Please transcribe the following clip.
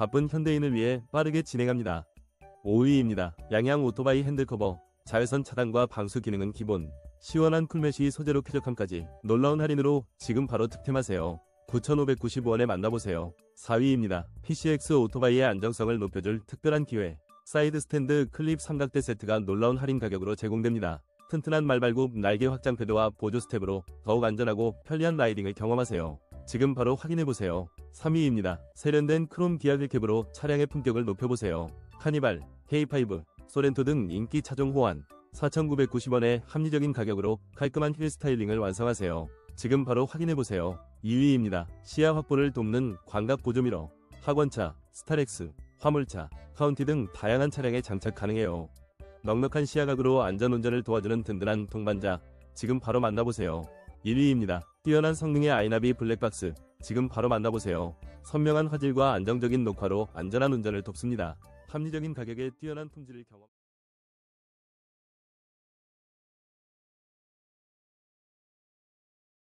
바쁜 현대인을 위해 빠르게 진행합니다. 5위입니다. 양양 오토바이 핸들커버, 자외선 차단과 방수 기능은 기본, 시원한 쿨매시 소재로 쾌적함까지 놀라운 할인으로 지금 바로 득템하세요. 9,595원에 만나보세요. 4위입니다. PCX 오토바이의 안정성을 높여줄 특별한 기회. 사이드 스탠드 클립 삼각대 세트가 놀라운 할인 가격으로 제공됩니다. 튼튼한 말발굽 날개 확장 패드와 보조 스텝으로 더욱 안전하고 편리한 라이딩을 경험하세요. 지금 바로 확인해보세요. 3위입니다. 세련된 크롬 기압 캡으로 차량의 품격을 높여보세요. 카니발, K5, 소렌토 등 인기 차종 호환. 4,990원의 합리적인 가격으로 깔끔한 휠 스타일링을 완성하세요. 지금 바로 확인해보세요. 2위입니다. 시야 확보를 돕는 광각 보조미러, 학원차, 스타렉스, 화물차, 카운티 등 다양한 차량에 장착 가능해요. 넉넉한 시야각으로 안전운전을 도와주는 든든한 동반자. 지금 바로 만나보세요. 1위입니다. 뛰어난 성능의 아이나비 블랙박스. 지금 바로 만나보세요. 선명한 화질과 안정적인 녹화로 안전한 운전을 돕습니다. 합리적인 가격에 뛰어난 품질을 경험.